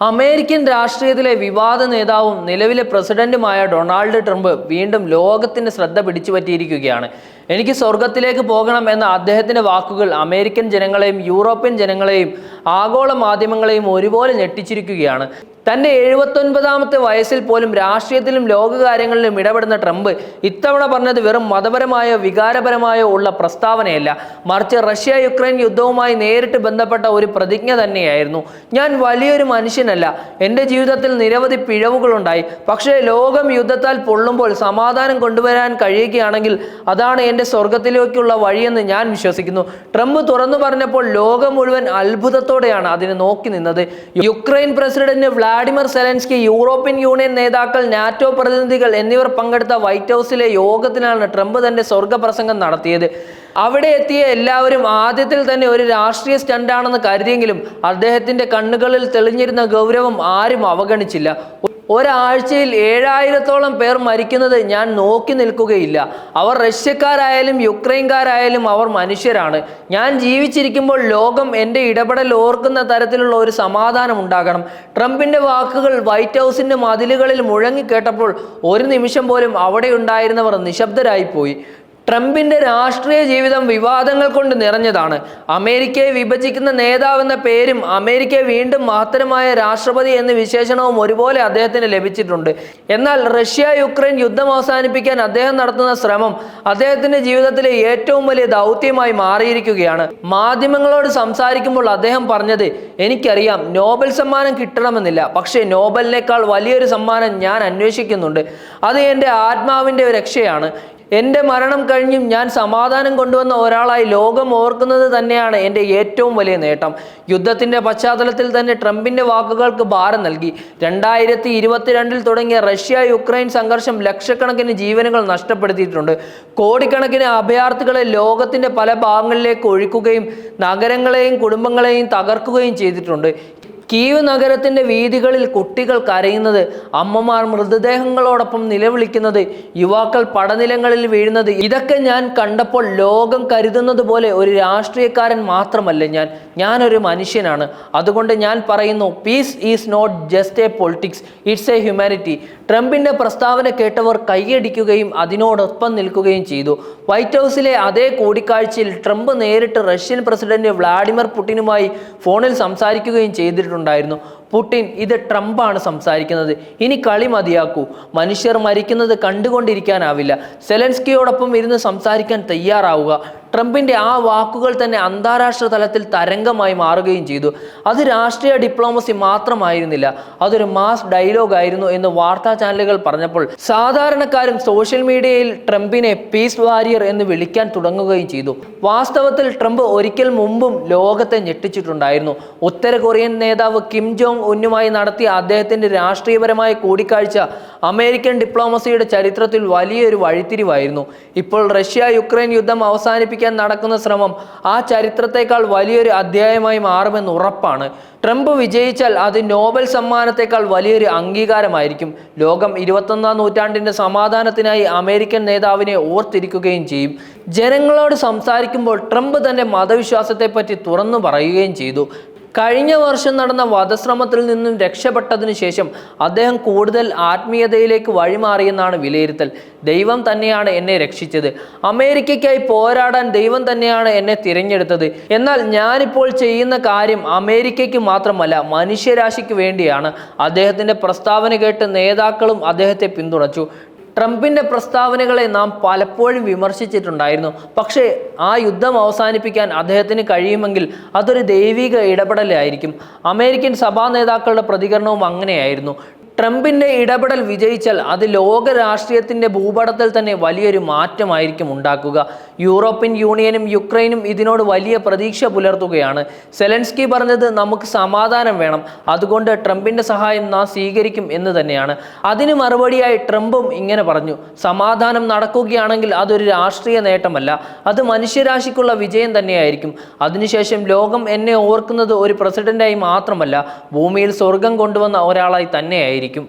American രാഷ്ട്രീയത്തിലെ വിവാദ നേതാവും നിലവിലെ പ്രസിഡന്റുമായ ഡൊണാൾഡ് ട്രംപ് വീണ്ടും ലോകത്തിന്റെ ശ്രദ്ധ പിടിച്ചു പറ്റിയിരിക്കുകയാണ് എനിക്ക് സ്വർഗത്തിലേക്ക് പോകണം എന്ന അദ്ദേഹത്തിന്റെ വാക്കുകൾ അമേരിക്കൻ ജനങ്ങളെയും യൂറോപ്യൻ ജനങ്ങളെയും ആഗോള മാധ്യമങ്ങളെയും ഒരുപോലെ ഞെട്ടിച്ചിരിക്കുകയാണ്. തന്റെ എഴുപത്തൊൻപതാമത്തെ വയസ്സിൽ പോലും രാഷ്ട്രീയത്തിലും ലോകകാര്യങ്ങളിലും ഇടപെടുന്ന ട്രംപ് ഇത്തവണ പറഞ്ഞത് വെറും മതപരമായോ വികാരപരമായോ ഉള്ള പ്രസ്താവനയല്ല. മറിച്ച് റഷ്യ യുക്രൈൻ യുദ്ധവുമായി നേരിട്ട് ബന്ധപ്പെട്ട ഒരു പ്രതിജ്ഞ തന്നെയായിരുന്നു. ഞാൻ വലിയൊരു മനുഷ്യനല്ല. എന്റെ ജീവിതത്തിൽ നിരവധി പിഴവുകളുണ്ടായി. പക്ഷേ ലോകം യുദ്ധത്താൽ പൊള്ളുമ്പോൾ സമാധാനം കൊണ്ടുവരാൻ കഴിയുകയാണെങ്കിൽ അതാണ് എന്റെ സ്വർഗത്തിലേക്കുള്ള വഴിയെന്ന് ഞാൻ വിശ്വസിക്കുന്നു. ട്രംപ് തുറന്നു പറഞ്ഞപ്പോൾ ലോകം മുഴുവൻ അത്ഭുതത്തോടെയാണ് അതിനെ നോക്കി നിന്നത്. Ukraine president Vladimir Zelensky European Union NATO NATO പ്രതിനിധികൾ എന്നിവർ പങ്കെടുത്ത വൈറ്റ് ഹൗസിലെ യോഗത്തിലാണ് ട്രംപ് തന്റെ സ്വർഗപ്രസംഗം നടത്തിയത്. അവിടെ എത്തിയ എല്ലാവരും ആദ്യത്തിൽ തന്നെ ഒരു രാഷ്ട്രീയ സ്റ്റണ്ടാണെന്ന് കരുതിയെങ്കിലും അദ്ദേഹത്തിന്റെ കണ്ണുകളിൽ തെളിഞ്ഞിരുന്ന ഗൗരവം ആരും അവഗണിച്ചില്ല. ഒരാഴ്ചയിൽ ഏഴായിരത്തോളം പേർ മരിക്കുന്നത് ഞാൻ നോക്കി നിൽക്കുകയില്ല. അവർ റഷ്യക്കാരായാലും യുക്രൈൻകാരായാലും അവർ മനുഷ്യരാണ്. ഞാൻ ജീവിച്ചിരിക്കുമ്പോൾ ലോകം എന്റെ ഇടപെടൽ ഓർക്കുന്ന തരത്തിലുള്ള ഒരു സമാധാനം ഉണ്ടാകണം. ട്രംപിന്റെ വാക്കുകൾ വൈറ്റ് ഹൗസിന്റെ മതിലുകളിൽ മുഴങ്ങിക്കേട്ടപ്പോൾ ഒരു നിമിഷം പോലും അവിടെ ഉണ്ടായിരുന്നവർ നിശബ്ദരായിപ്പോയി. ട്രംപിന്റെ രാഷ്ട്രീയ ജീവിതം വിവാദങ്ങൾ കൊണ്ട് നിറഞ്ഞതാണ്. അമേരിക്കയെ വിഭജിക്കുന്ന നേതാവെന്ന പേരും അമേരിക്കയെ വീണ്ടും മഹത്തരമായ രാഷ്ട്രപതി എന്ന വിശേഷണവും ഒരുപോലെ അദ്ദേഹത്തിന് ലഭിച്ചിട്ടുണ്ട്. എന്നാൽ റഷ്യ യുക്രൈൻ യുദ്ധം അവസാനിപ്പിക്കാൻ അദ്ദേഹം നടത്തുന്ന ശ്രമം അദ്ദേഹത്തിന്റെ ജീവിതത്തിലെ ഏറ്റവും വലിയ ദൗത്യമായി മാറിയിരിക്കുകയാണ്. മാധ്യമങ്ങളോട് സംസാരിക്കുമ്പോൾ അദ്ദേഹം പറഞ്ഞത് എനിക്കറിയാം നോബൽ സമ്മാനം കിട്ടണമെന്നില്ല. പക്ഷേ നോബലിനേക്കാൾ വലിയൊരു സമ്മാനം ഞാൻ അന്വേഷിക്കുന്നുണ്ട്. അത് എന്റെ ആത്മാവിന്റെ രക്ഷയാണ്. എന്റെ മരണം കഴിഞ്ഞും ഞാൻ സമാധാനം കൊണ്ടുവന്ന ഒരാളായി ലോകം ഓർക്കുന്നത് തന്നെയാണ് എന്റെ ഏറ്റവും വലിയ നേട്ടം. യുദ്ധത്തിന്റെ പശ്ചാത്തലത്തിൽ തന്നെ ട്രംപിന്റെ വാക്കുകൾക്ക് ഭാരം നൽകി. രണ്ടായിരത്തി ഇരുപത്തിരണ്ടിൽ തുടങ്ങിയ റഷ്യ യുക്രൈൻ സംഘർഷം ലക്ഷക്കണക്കിന് ജീവനുകൾ നഷ്ടപ്പെടുത്തിയിട്ടുണ്ട്. കോടിക്കണക്കിന് അഭയാർത്ഥികളെ ലോകത്തിന്റെ പല ഭാഗങ്ങളിലേക്ക് ഒഴുക്കുകയും നഗരങ്ങളെയും കുടുംബങ്ങളെയും തകർക്കുകയും ചെയ്തിട്ടുണ്ട്. കീവ് നഗരത്തിന്റെ വീതികളിൽ കുട്ടികൾ കരയുന്നത് അമ്മമാർ മൃതദേഹങ്ങളോടൊപ്പം നിലവിളിക്കുന്നത് യുവാക്കൾ പടനിലങ്ങളിൽ വീഴുന്നത്. ഇതൊക്കെ ഞാൻ കണ്ടപ്പോൾ ലോകം കരുതുന്നത് പോലെ ഒരു രാഷ്ട്രീയക്കാരൻ മാത്രമല്ല ഞാൻ. ഞാനൊരു മനുഷ്യനാണ്. അതുകൊണ്ട് ഞാൻ പറയുന്നു peace is not just a politics it's a humanity ട്രംപിന്റെ പ്രസ്താവന കേട്ടവർ കൈയടിക്കുകയും അതിനോടൊപ്പം നിൽക്കുകയും ചെയ്തു. വൈറ്റ് ഹൗസിലെ അതേ കൂടിക്കാഴ്ചയിൽ ട്രംപ് നേരിട്ട് റഷ്യൻ പ്രസിഡന്റ് വ്ളാഡിമിർ പുടിനുമായി ഫോണിൽ സംസാരിക്കുകയും ചെയ്തിട്ടുണ്ടായിരുന്നു പുടിൻ ഇത് ട്രംപാണ് സംസാരിക്കുന്നത്. ഇനി കളി മതിയാക്കൂ. മനുഷ്യർ മരിക്കുന്നത് കണ്ടുകൊണ്ടിരിക്കാനാവില്ല. സെലൻസ്കിയോടൊപ്പം ഇരുന്ന് സംസാരിക്കാൻ തയ്യാറാവുക. ട്രംപിന്റെ ആ വാക്കുകൾ തന്നെ അന്താരാഷ്ട്ര തലത്തിൽ തരംഗമായി മാറുകയും ചെയ്തു. അത് രാഷ്ട്രീയ ഡിപ്ലോമസി മാത്രമായിരുന്നില്ല. അതൊരു മാസ് ഡയലോഗ് ആയിരുന്നു എന്ന് വാർത്താ ചാനലുകൾ പറഞ്ഞപ്പോൾ സാധാരണക്കാരും സോഷ്യൽ മീഡിയയിൽ ട്രംപിനെ പീസ് വാരിയർ എന്ന് വിളിക്കാൻ തുടങ്ങുകയും ചെയ്തു. വാസ്തവത്തിൽ ട്രംപ് ഒരിക്കൽ മുമ്പും ലോകത്തെ ഞെട്ടിച്ചിട്ടുണ്ടായിരുന്നു. ഉത്തര കൊറിയൻ നേതാവ് കിം ജോങ് ഉന്നുമായി നടത്തിയ അദ്ദേഹത്തിന്റെ രാഷ്ട്രീയപരമായ കൂടിക്കാഴ്ച അമേരിക്കൻ ഡിപ്ലോമസിയുടെ ചരിത്രത്തിൽ വലിയൊരു വഴിത്തിരിവായിരുന്നു. ഇപ്പോൾ റഷ്യ യുക്രൈൻ യുദ്ധം അവസാനിപ്പിക്കാൻ നടക്കുന്ന ശ്രമം ആ ചരിത്രത്തെക്കാൾ വലിയൊരു അധ്യായമായി മാറുമെന്ന് ഉറപ്പാണ്. ട്രംപ് വിജയിച്ചാൽ അത് നോബൽ സമ്മാനത്തെക്കാൾ വലിയൊരു അംഗീകാരമായിരിക്കും. ലോകം ഇരുപത്തൊന്നാം നൂറ്റാണ്ടിന്റെ സമാധാനത്തിനായി അമേരിക്കൻ നേതാവിനെ ഓർത്തിരിക്കുകയും ചെയ്യും. ജനങ്ങളോട് സംസാരിക്കുമ്പോൾ ട്രംപ് തന്റെ മതവിശ്വാസത്തെപ്പറ്റി തുറന്നു പറയുകയും ചെയ്തു. കഴിഞ്ഞ വർഷം നടന്ന വധശ്രമത്തിൽ നിന്നും രക്ഷപ്പെട്ടതിനു ശേഷം അദ്ദേഹം കൂടുതൽ ആത്മീയതയിലേക്ക് വഴിമാറിയെന്നാണ് വിലയിരുത്തൽ. ദൈവം തന്നെയാണ് എന്നെ രക്ഷിച്ചത്. അമേരിക്കയ്ക്കായി പോരാടാൻ ദൈവം തന്നെയാണ് എന്നെ തിരഞ്ഞെടുത്തത്. എന്നാൽ ഞാനിപ്പോൾ ചെയ്യുന്ന കാര്യം അമേരിക്കയ്ക്ക് മാത്രമല്ല മനുഷ്യരാശിക്ക് വേണ്ടിയാണ്. അദ്ദേഹത്തിന്റെ പ്രസ്താവന കേട്ട് നേതാക്കളും അദ്ദേഹത്തെ പിന്തുണച്ചു. ട്രംപിന്റെ പ്രസ്താവനകളെ നാം പലപ്പോഴും വിമർശിച്ചിട്ടുണ്ടായിരുന്നു. പക്ഷേ ആ യുദ്ധം അവസാനിപ്പിക്കാൻ അദ്ദേഹത്തിന് കഴിയുമെങ്കിൽ അതൊരു ദൈവിക ഇടപെടലായിരിക്കും. അമേരിക്കൻ സഭാ നേതാക്കളുടെ പ്രതികരണവും അങ്ങനെയായിരുന്നു. ട്രംപിന്റെ ഇടപെടൽ വിജയിച്ചാൽ അത് ലോക രാഷ്ട്രീയത്തിന്റെ ഭൂപടത്തിൽ തന്നെ വലിയൊരു മാറ്റമായിരിക്കും ഉണ്ടാക്കുക. യൂറോപ്യൻ യൂണിയനും യുക്രൈനും ഇതിനോട് വലിയ പ്രതീക്ഷ പുലർത്തുകയാണ്. സെലൻസ്കി പറഞ്ഞത് നമുക്ക് സമാധാനം വേണം. അതുകൊണ്ട് ട്രംപിന്റെ സഹായം നാം സ്വീകരിക്കും എന്ന് തന്നെയാണ്. അതിന് മറുപടിയായി ട്രംപും ഇങ്ങനെ പറഞ്ഞു. സമാധാനം നടക്കുകയാണെങ്കിൽ അതൊരു രാഷ്ട്രീയ നേട്ടമല്ല. അത് മനുഷ്യരാശിക്കുള്ള വിജയം തന്നെയായിരിക്കും. അതിനുശേഷം ലോകം എന്നെ ഓർക്കുന്നത് ഒരു പ്രസിഡന്റായി മാത്രമല്ല ഭൂമിയിൽ സ്വർഗം കൊണ്ടുവന്ന ഒരാളായി തന്നെയായിരിക്കും. ആയിരിക്കും